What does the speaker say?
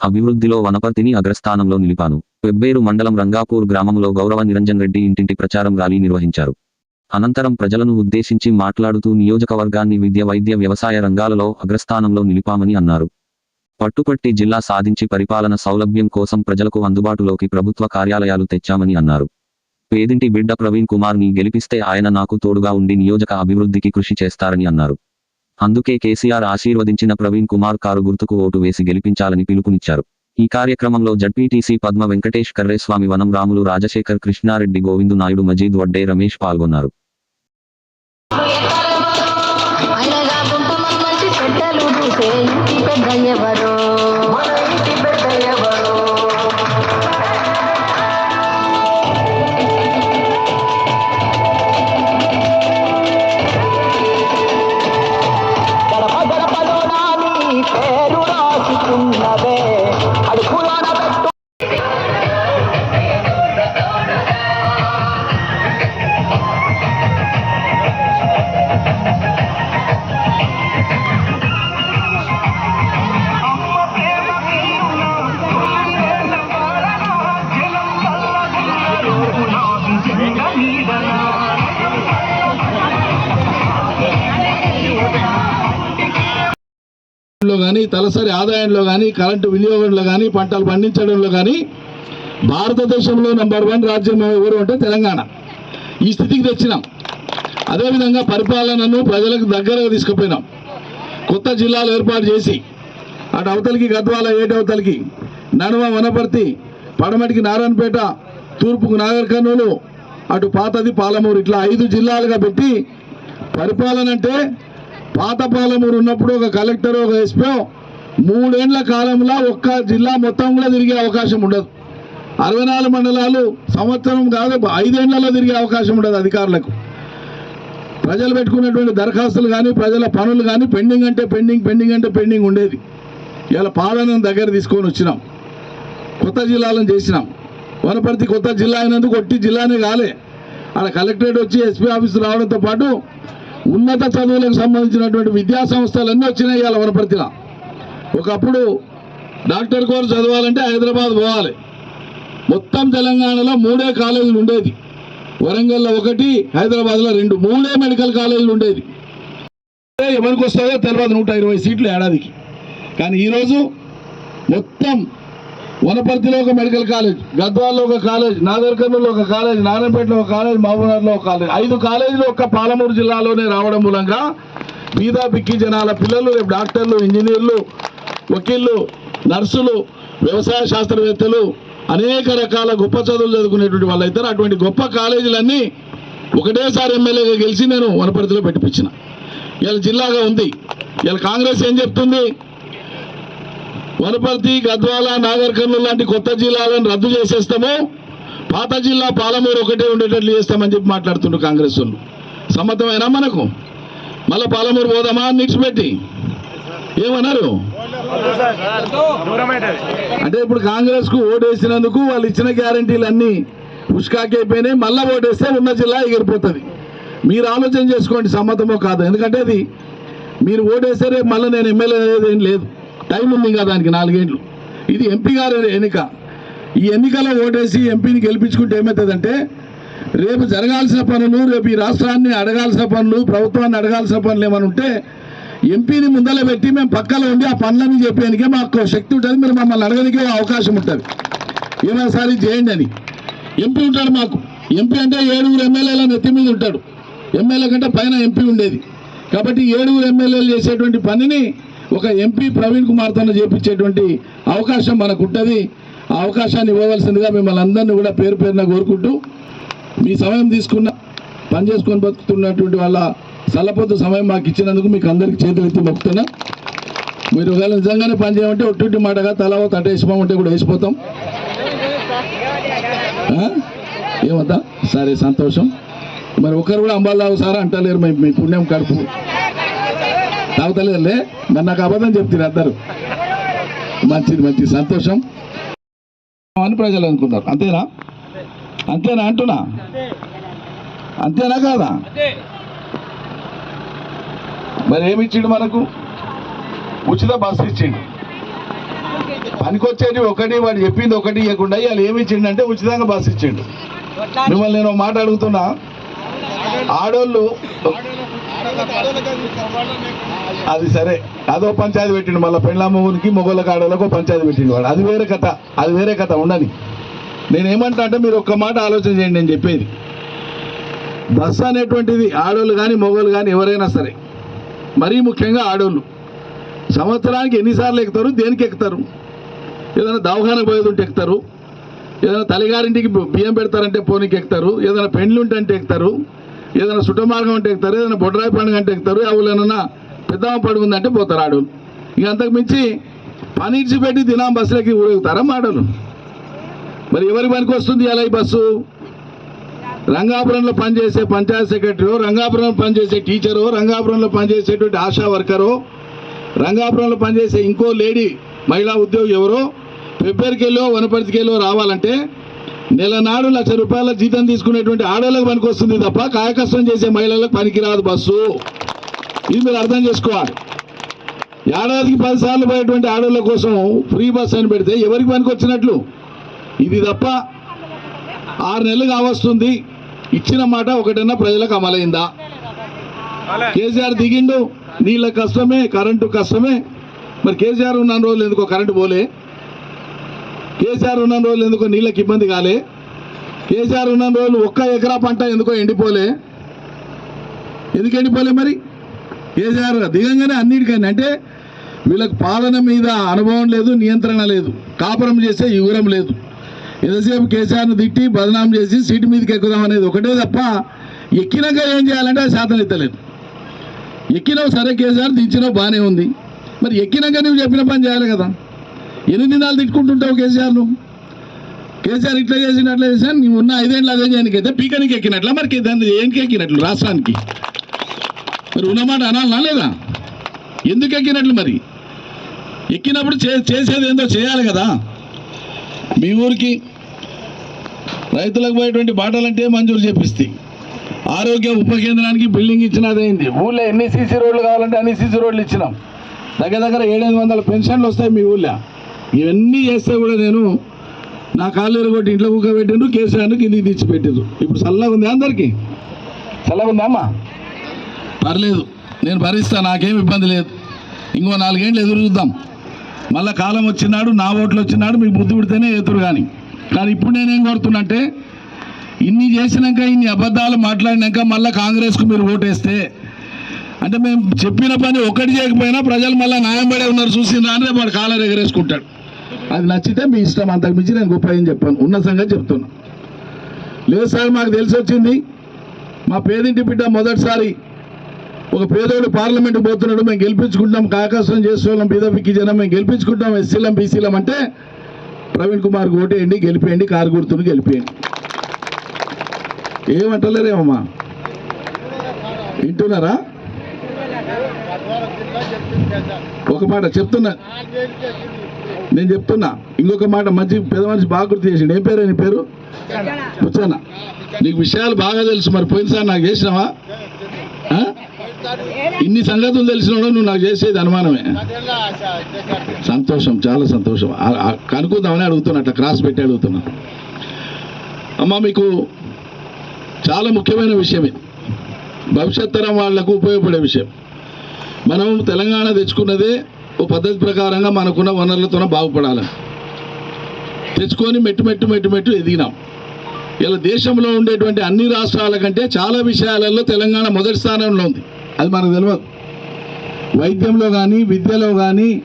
అభివృద్ధిలో వనపర్తిని అగ్రస్థానంలో నిలిపాను. వెబ్బేరు మండలం రంగాపూర్ గ్రామంలో గౌరవ నిరంజన్ రెడ్డి ఇంటింటి ప్రచారం ర్యాలీ నిర్వహించారు. అనంతరం ప్రజలను ఉద్దేశించి మాట్లాడుతూ నియోజకవర్గాన్ని విద్య వైద్య వ్యవసాయ రంగాలలో అగ్రస్థానంలో నిలిపామని అన్నారు. పట్టుపట్టి జిల్లా సాధించి పరిపాలన సౌలభ్యం కోసం ప్రజలకు అందుబాటులోకి ప్రభుత్వ కార్యాలయాలు తెచ్చామని అన్నారు. పేదింటి బిడ్డ ప్రవీణ్ కుమార్ని గెలిపిస్తే ఆయన నాకు తోడుగా ఉండి నియోజక అభివృద్ధికి కృషి చేస్తారని అన్నారు. అందుకే కేసీఆర్ ఆశీర్వదించిన ప్రవీణ్ కుమార్ కారు గుర్తుకు ఓటు వేసి గెలిపించాలని పిలుపునిచ్చారు. ఈ కార్యక్రమంలో జడ్పీటీసీ పద్మ వెంకటేష్ కర్రేస్వామి వనం రాములు రాజశేఖర్ కృష్ణారెడ్డి గోవిందు నాయుడు మజీద్ వడ్డే రమేష్ పాల్గొన్నారు. పెద్ద ఎవరో? కానీ తలసరి ఆదాయంలో కానీ కరెంటు వినియోగంలో కానీ పంటలు పండించడంలో కానీ భారతదేశంలో నంబర్ వన్ రాజ్యం ఎవరు అంటే తెలంగాణ. ఈ స్థితికి తెచ్చినాం. అదేవిధంగా పరిపాలనను ప్రజలకు దగ్గరగా తీసుకుపోయినాం. కొత్త జిల్లాలు ఏర్పాటు చేసి అటు అవతలికి గద్వాల ఏటి అవతలికి నడుమ వనపర్తి పడమటికి నారాయణపేట తూర్పుకు నాగర్ కర్నూలు అటు పాతది పాలమూరు ఇట్లా ఐదు జిల్లాలుగా పెట్టి పరిపాలన అంటే పాత పాలమూరు ఉన్నప్పుడు ఒక కలెక్టర్ ఒక ఎస్పీ మూడేండ్ల కాలంలో ఒక్క జిల్లా మొత్తం కూడా తిరిగే అవకాశం ఉండదు. అరవై నాలుగు మండలాలు సంవత్సరం కాదు ఐదేళ్ళలో తిరిగే అవకాశం ఉండదు అధికారులకు. ప్రజలు పెట్టుకున్నటువంటి దరఖాస్తులు కానీ ప్రజల పనులు కానీ పెండింగ్ అంటే పెండింగ్ పెండింగ్ అంటే పెండింగ్ ఉండేది. ఇలా పాలనను దగ్గర తీసుకొని వచ్చినాం. కొత్త జిల్లాలను చేసినాం. వనపర్తి కొత్త జిల్లా అయినందుకు ఒట్టి జిల్లానే కాలే. అక్కడ కలెక్టరేట్ వచ్చి ఎస్పీ ఆఫీస్ రావడంతో పాటు ఉన్నత చదువులకు సంబంధించినటువంటి విద్యా సంస్థలన్నీ వచ్చినాయి ఇవాళ వనపర్తిలో ఒకప్పుడు డాక్టర్ కోర్సు చదవాలంటే హైదరాబాద్ పోవాలి. మొత్తం తెలంగాణలో మూడే కాలేజీలు ఉండేది. వరంగల్లో ఒకటి హైదరాబాద్లో రెండు మూడే మెడికల్ కాలేజీలు ఉండేది. ఎవరికి వస్తుందో తెలియదు నూట ఇరవై సీట్లు ఏడాదికి. కానీ ఈరోజు మొత్తం వనపర్తిలో ఒక మెడికల్ కాలేజ్ గద్వాల్లో ఒక కాలేజ్ నాగర్ ఒక కాలేజ్ నారాయణపేటలో ఒక కాలేజ్ మహబూబ్నగర్లో ఒక కాలేజ్. ఐదు కాలేజీలు ఒక్క పాలమూరు జిల్లాలోనే రావడం మూలంగా బీదా బిక్కి జనాల పిల్లలు రేపు డాక్టర్లు ఇంజనీర్లు వకీళ్ళు నర్సులు వ్యవసాయ శాస్త్రవేత్తలు అనేక రకాల గొప్ప చదువులు చదువుకునేటువంటి వాళ్ళు అవుతారు అటువంటి గొప్ప కాలేజీలన్నీ ఒకటేసారి ఎమ్మెల్యేగా గెలిచి నేను వనపర్తిలో పెట్టిపించిన ఇలా జిల్లాగా ఉంది. ఇలా కాంగ్రెస్ ఏం చెప్తుంది? వనపర్తి గద్వాల నాగర్ కర్నూలు లాంటి కొత్త జిల్లాలను రద్దు చేసేస్తాము. పాత జిల్లా పాలమూరు ఒకటే ఉండేటట్లు చేస్తామని చెప్పి మాట్లాడుతుండ్రు కాంగ్రెస్ వాళ్ళు. సమ్మతమైనా మనకు? మళ్ళీ పాలమూరు పోదామా అని నిడిచిపెట్టి? ఏమన్నారు? అంటే ఇప్పుడు కాంగ్రెస్కు ఓటేసినందుకు వాళ్ళు ఇచ్చిన గ్యారంటీలు అన్ని ఉష్కాకైపోయినాయి. మళ్ళీ ఓటేస్తే ఉన్న జిల్లా ఎగిరిపోతుంది. మీరు ఆలోచన చేసుకోండి సమ్మతమో కాదు. ఎందుకంటే అది మీరు ఓటేస్తే రేపు మళ్ళీ నేను ఎమ్మెల్యే అనేది ఏం లేదు. టైం ఉంది ఇంకా దానికి నాలుగేండ్లు. ఇది ఎంపీ గారి ఎన్నిక. ఈ ఎన్నికలో ఓటేసి ఎంపీని గెలిపించుకుంటే ఏమవుతుందంటే రేపు జరగాల్సిన పనులు రేపు ఈ రాష్ట్రాన్ని అడగాల్సిన పనులు ప్రభుత్వాన్ని అడగాల్సిన పనులు ఏమైనా ఉంటే ఎంపీని ముందల పెట్టి మేము పక్కలో ఉండి ఆ పనులని చెప్పేందుకే మాకు శక్తి ఉంటుంది మీరు మమ్మల్ని అడగడానికి అవకాశం ఉంటుంది. ఏమైనా సారి చేయండి అని. ఎంపీ ఉంటాడు మాకు. ఎంపీ అంటే ఏడుగురు ఎమ్మెల్యేల నెత్తి మీద ఉంటాడు. ఎమ్మెల్యే కంటే పైన ఎంపీ ఉండేది. కాబట్టి ఏడుగురు ఎమ్మెల్యేలు చేసేటువంటి పనిని ఒక ఎంపీ ప్రవీణ్ కుమార్తో చేపించేటువంటి అవకాశం మనకు ఉంటుంది ఆ అవకాశాన్ని ఇవ్వవలసిందిగా మిమ్మల్ని అందరినీ కూడా పేరు పేరున కోరుకుంటూ మీ సమయం తీసుకున్న పని చేసుకొని బతుకుతున్నటువంటి వాళ్ళ సల్లపొద్దు సమయం మాకు ఇచ్చినందుకు మీకు అందరికీ చేతులు ఎత్తి మొక్కుతున్నా. మీరు ఒకవేళ నిజంగానే పని చేయమంటే ఒట్టి మాటగా తల ఓ తట వేసిపోమంటే కూడా వేసిపోతాం. ఆ? ఏమద్దా? సరే సంతోషం. మరి ఒకరు కూడా అంబాలావు సారా అంటలేరు మీ పుణ్యం కడుపు. తాగుతలేదులే మరి నాకు అబద్ధం చెప్తారు అందరు. మంచిది మంచిది సంతోషం. అని ప్రజలు అనుకున్నారు అంతేనా? అంతేనా అంటున్నా? అంతేనా కాదా? మరి ఏమి ఇచ్చిండు మనకు? ఉచిత బస్సు ఇచ్చిండు. పనికొచ్చేది ఒకటి వాడు చెప్పింది ఒకటి ఇవ్వకుండా ఇవాళ ఏమి ఇచ్చిండంటే ఉచితంగా బస్సు ఇచ్చిండు. మిమ్మల్ని నేను ఒక మాట అడుగుతున్నా. ఆడోళ్ళు అది సరే. అదో పంచాయతీ పెట్టిండు. మళ్ళీ పెళ్ళ మొగునికి మొగోళ్ళకి పంచాయతీ పెట్టిండు వాడు. అది వేరే కథ. అది వేరే కథ. ఉండని నేను ఏమంటా అంటే మీరు ఒక్క మాట ఆలోచన చేయండి. నేను చెప్పేది. బస్సు అనేటువంటిది ఆడోళ్ళు కానీ మొగోళ్ళు కానీ ఎవరైనా సరే మరీ ముఖ్యంగా ఆడోళ్ళు సంవత్సరానికి ఎన్నిసార్లు ఎక్కుతారు? దేనికి ఎక్కుతారు? ఏదైనా దవాఖానకు పోయేది ఉంటే ఎక్కుతారు? ఏదైనా తల్లిగారింటికి బియ్యం పెడతారంటే పోనీకి ఎక్కుతారు? ఏదైనా పెండ్లు ఉంటే అంటే ఎక్కుతారు? ఏదైనా సుటమార్గం అంటే ఎక్కుతారు ఏదైనా బొడ్రాయి పండుగ అంటే ఎక్కుతారు ఎవరైనా పెద్దమ్మ పండుగ ఉందంటే పోతారాడు. ఇక అంతకు మించి పని ఇడిచిపెట్టి దినాం బస్సులకి ఊరేగుతారా మాటలు? మరి ఎవరి పనికి వస్తుంది అలా ఈ బస్సు? రంగాపురంలో పనిచేసే పంచాయత్ సెక్రటరీ రంగాపురంలో పనిచేసే టీచరు రంగాపురంలో పనిచేసేటువంటి ఆశా వర్కరు రంగాపురంలో పనిచేసే ఇంకో లేడీ మహిళా ఉద్యోగి ఎవరో పెబ్బేరికెళ్ళో వనపర్తికెళ్ళో రావాలంటే నెల నాడు లక్ష రూపాయల జీతం తీసుకునేటువంటి ఆడవాళ్ళకి పనికి వస్తుంది తప్ప కాయకష్టం చేసే మహిళలకు పనికిరాదు బస్సు. ఇది మీరు అర్థం చేసుకోవాలి. ఏడాదికి పదిసార్లు పోయేటువంటి ఆడవాళ్ళ కోసం ఫ్రీ బస్ అని పెడితే ఎవరికి పనికి వచ్చినట్లు ఇది తప్ప ఆరు నెలలు కావస్తుంది ఇచ్చిన మాట ఒకటన్నా ప్రజలకు అమలైందా? కేసీఆర్ దిగిండు నీళ్ళ కష్టమే కరెంటు కష్టమే. మరి కేసీఆర్ ఉన్న రోజులు ఎందుకో కరెంటు పోలే? కేసీఆర్ ఉన్న రోజులు ఎందుకో నీళ్ళకి ఇబ్బంది కాలే. కేసీఆర్ ఉన్న రోజులు ఒక్క ఎకరా పంట ఎందుకో ఎండిపోలే. ఎందుకు ఎండిపోలే మరి? కేసీఆర్ దిగంగానే అన్నిటికని అంటే వీళ్ళకి పాలన మీద అనుభవం లేదు నియంత్రణ లేదు. కాపురం చేసే యుగురం లేదు. ఎంతసేపు కేసీఆర్ను తిట్టి బదనాం చేసి సీటు మీదకి ఎక్కుదాం అనేది ఒకటే తప్ప ఎక్కినాక ఏం చేయాలంటే అది శాతం ఎత్తలేదు. ఎక్కినావు సరే కేసీఆర్ దించినావు బాగానే ఉంది. మరి ఎక్కినాక నువ్వు చెప్పిన పని చేయాలి కదా. ఎన్ని దినాలు తిట్టుకుంటుంటావు కేసీఆర్ నువ్వు? కేసీఆర్ ఇట్లా చేసిన అట్లా చేశాను నువ్వు ఉన్న ఐదేళ్ళు అదే చేయడానికైతే పీకనికి ఎక్కినట్ల మరి దాన్ని ఏంటికి ఎక్కినట్లు రాష్ట్రానికి? మరి ఉన్నమాట అనాలనా లేదా? ఎందుకు ఎక్కినట్లు మరి? ఎక్కినప్పుడు చే చేసేది ఏందో చేయాలి కదా. మీ ఊరికి రైతులకు పోయేటువంటి బాటలంటే మంజూరు చేపిస్తాయి ఆరోగ్య ఉప కేంద్రానికి బిల్డింగ్ ఇచ్చినదైంది ఊళ్ళో ఎన్ని సీసీ రోడ్లు కావాలంటే అన్ని సీసీ రోడ్లు ఇచ్చినాం. దగ్గర దగ్గర ఏడెనిమిది వందల పెన్షన్లు వస్తాయి మీ ఊళ్ళో. ఇవన్నీ చేస్తే కూడా నేను నా కాళ్ళు కొట్టి ఇంట్లో కూకబెట్టిండ్రు కేసీఆర్ను కిందికి పెట్టారు ఇప్పుడు చల్లగా ఉంది అందరికీ. చల్లగా ఉందా అమ్మా? పర్లేదు. నేను భరిస్తా నాకేం ఇబ్బంది లేదు. ఇంకో నాలుగేళ్ళు ఎదురు చూద్దాం. మళ్ళీ కాలం వచ్చినాడు నా ఓట్లు వచ్చినాడు మీకు బుద్ధి పుడితేనే ఎదురు కానీ కానీ ఇప్పుడు నేనేం కోరుతున్నంటే ఇన్ని చేసినాక ఇన్ని అబద్ధాలు మాట్లాడినాక మళ్ళీ కాంగ్రెస్కు మీరు ఓటేస్తే అంటే మేము చెప్పిన పని ఒకటి చేయకపోయినా ప్రజలు మళ్ళీ న్యాయం పడే ఉన్నారు చూసిందా అని వాడు కాలర్ ఎగరేసుకుంటాడు అది నచ్చితే మీ ఇష్టం అంతకు మించి నేను గొప్ప ఏం చెప్పాను. ఉన్న సంగతి చెప్తున్నా. లేదు సార్ మాకు తెలిసి వచ్చింది. మా పేదింటి బిడ్డ మొదటిసారి ఒక పేదోడు పార్లమెంటు పోతున్నాడు మేము గెలిపించుకుంటాం కాకాసం చేసేవాళ్ళం బీదపిక్కి జనం మేము గెలిపించుకుంటాం ఎస్సీలం బీసీలం అంటే ప్రవీణ్ కుమార్ ఓటేయండి గెలిపేయండి కారు గుర్తును గెలిపేయండి. ఏమంటలేరేమమ్మా? వింటున్నారా? ఒక మాట చెప్తున్నా. నేను చెప్తున్నా. ఇంకొక మాట మంచి పెద్ద మనిషి బాగా గుర్తు చేసిండు. ఏం పేరు నీ పేరు? వచ్చానా నీకు విషయాలు బాగా తెలుసు. మరి పోయినసారి నాకు చేసినావా? ఇన్ని సంగతులు తెలిసినాడో నువ్వు నాకు చేసేది అనుమానమే. సంతోషం చాలా సంతోషం. ఆ- అడుగుతున్నా. అట్లా క్రాస్ పెట్టి అడుగుతున్నా. అమ్మ మీకు చాలా ముఖ్యమైన విషయం ఇది భవిష్యత్ తరం వాళ్ళకు ఉపయోగపడే విషయం. మనం తెలంగాణ తెచ్చుకున్నదే ఓ పద్ధతి ప్రకారంగా మనకున్న వనరులతోనే బాగుపడాలి. తెచ్చుకొని మెట్టు మెట్టు మెట్టు మెట్టు ఎదిగినాం. ఇలా దేశంలో ఉండేటువంటి అన్ని రాష్ట్రాల కంటే చాలా విషయాలలో తెలంగాణ మొదటి స్థానంలో ఉంది. అది మనకు తెలియదు వైద్యంలో కానీ విద్యలో కానీ